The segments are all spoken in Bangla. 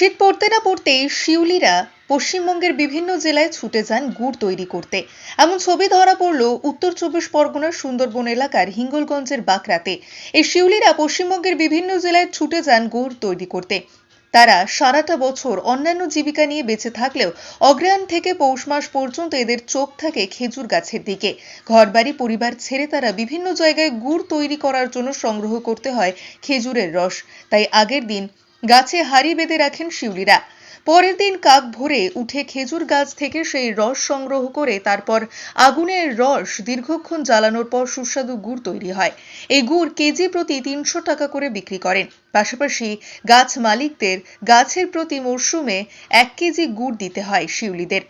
শীত পড়তে না পড়তেই শিউলিরা পশ্চিমবঙ্গের বিভিন্ন জেলায় ছুটে যান গুড় তৈরি করতে। এমন ছবি ধরা পড়ল উত্তর চব্বিশ পরগনার সুন্দরবন এলাকার হিঙ্গলগঞ্জের বাকরাতে এই শিউলিরা পশ্চিমবঙ্গের বিভিন্ন জেলায় ছুটে যান গুড় তৈরি করতে। তারা সারাটা বছর অন্যান্য জীবিকা নিয়ে বেঁচে থাকলেও অগ্রহায়ণ থেকে পৌষ মাস পর্যন্ত এদের চোখ থাকে খেজুর গাছের দিকে। ঘরবাড়ি পরিবার ছেড়ে তারা বিভিন্ন জায়গায় গুড় তৈরি করার জন্য সংগ্রহ করতে হয় খেজুরের রস। তাই আগের দিন গাছে হাড়ি বেঁধে রাখেন শিউলিরা। পরের দিন কাক ভোরে উঠে খেজুর গাছ থেকে সেই রস সংগ্রহ করে তারপর আগুনের রস দীর্ঘক্ষণ জ্বালানোর পর সুস্বাদু গুড় তৈরি হয়। এই গুড় কেজি প্রতি তিনশো টাকা করে বিক্রি করেন। পাশাপাশি গাছ মালিকদের গাছের প্রতি মরশুমে এক কেজি গুড় দিতে হয় শিউলিদের।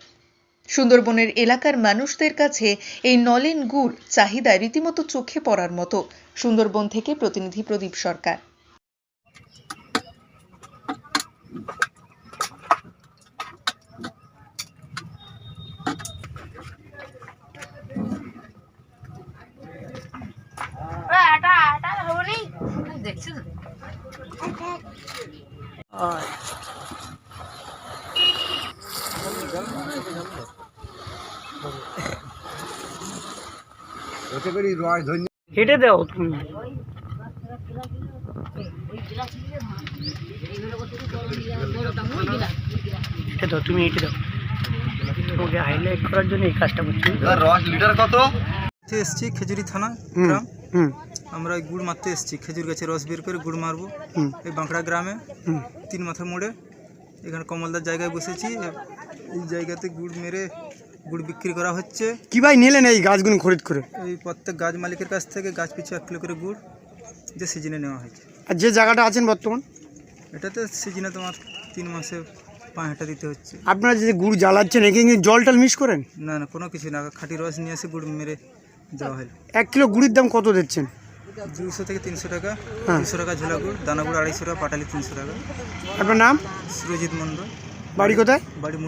সুন্দরবনের এলাকার মানুষদের কাছে এই নলেন গুড় চাহিদা রীতিমতো চোখে পড়ার মতো। সুন্দরবন থেকে প্রতিনিধি প্রদীপ সরকার। দেখছি হেঁটে দাও। তুমি হেঁটে দাও তুমি হেঁটে দাও। তোমাকে হাইলাইট করার জন্য এই কাজটা করছি। রস লিটার কত? এসছি খেজুরি থানা হুম গ্রাম। হুম। আমরা এই গুড় মারতে এসছি খেজুর গাছে রস বের করে গুড় মারবো। এই বাঁকড়া গ্রামে তিন মাথা মোড়ে। এখানে কমলদার জায়গায় বসেছি। এই জায়গাতে গুড় মেরে গুড় বিক্রি করা হচ্ছে। কি ভাই নিলেন এই গাছগুলো খরিদ করে? এই প্রত্যেক গাছ মালিকের কাছ থেকে গাছ পিছু এক কিলো করে গুড় যে সিজনে নেওয়া হয়েছে। আর যে জায়গাটা আছেন বর্তমান? এটাতে সিজনে তোমার তিন মাসে পাঁচ হাঁটা দিতে হচ্ছে। আপনারা যে গুড় জ্বালাচ্ছেন এখানে কি জল টল মিস করেন? না না কোনো কিছু না। খাঁটি রস নিয়ে এসে গুড় মেরে দেওয়া হয় এক কিলো গুড়ির দাম কত দিচ্ছেন? দুশো থেকে তিনশো টাকা হ্যাঁ। দুশো টাকা ঝোলা গুড় দানা গুড় আড়াইশো টাকা পাটালি তিনশো টাকা। আপনার নাম? সুরজিৎ মণ্ডল। বাড়ি কোথায়? বাড়ি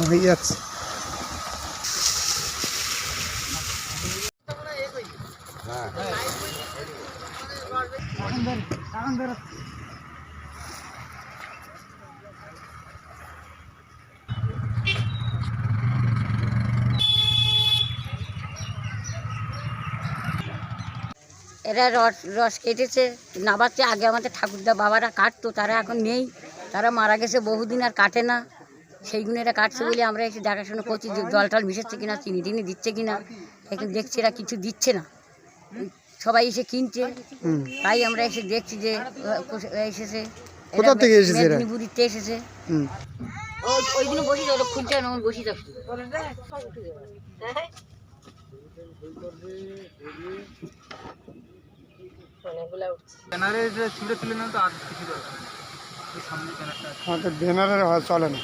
হয়ে যাচ্ছে এরা রস রস কেটেছে নাবাচ্ছে আগে আমাদের ঠাকুরদা বাবারা কাটতো, তারা এখন নেই। তারা মারা গেছে বহুদিন আর কাটে না। সেইগুলো এরা কাটছে বলে আমরা এসে দেখাশোনা করছি যে জল টল মিশাচ্ছে কিনা চিনি টিনি দিচ্ছে কিনা এখন দেখছি এরা কিছু দিচ্ছে না। সবাই এসে কিনছে। তাই আমরা এসে দেখছি যে এসেছে। কোথা থেকে এসেছে? মেদিনীপুরিতে এসেছে। ওই দিন বসি না বসি। আমাদের চলে না।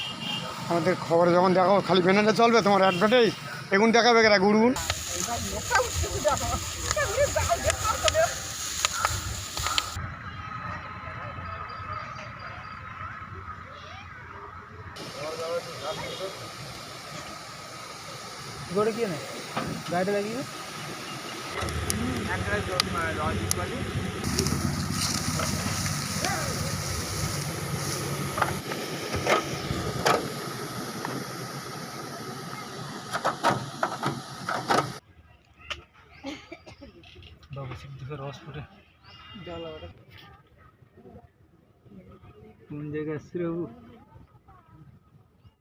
আমাদের খবর যখন দেখো খালি ব্যানারে চলবে তোমার অ্যাডভার্টাইজ এগুন দেখাবে কেরা গুড়গুন গোড়ে কি না গাড়িটা লাগিয়ে দেখে হসপিটাল কোন জায়গায় আসছি বাবু?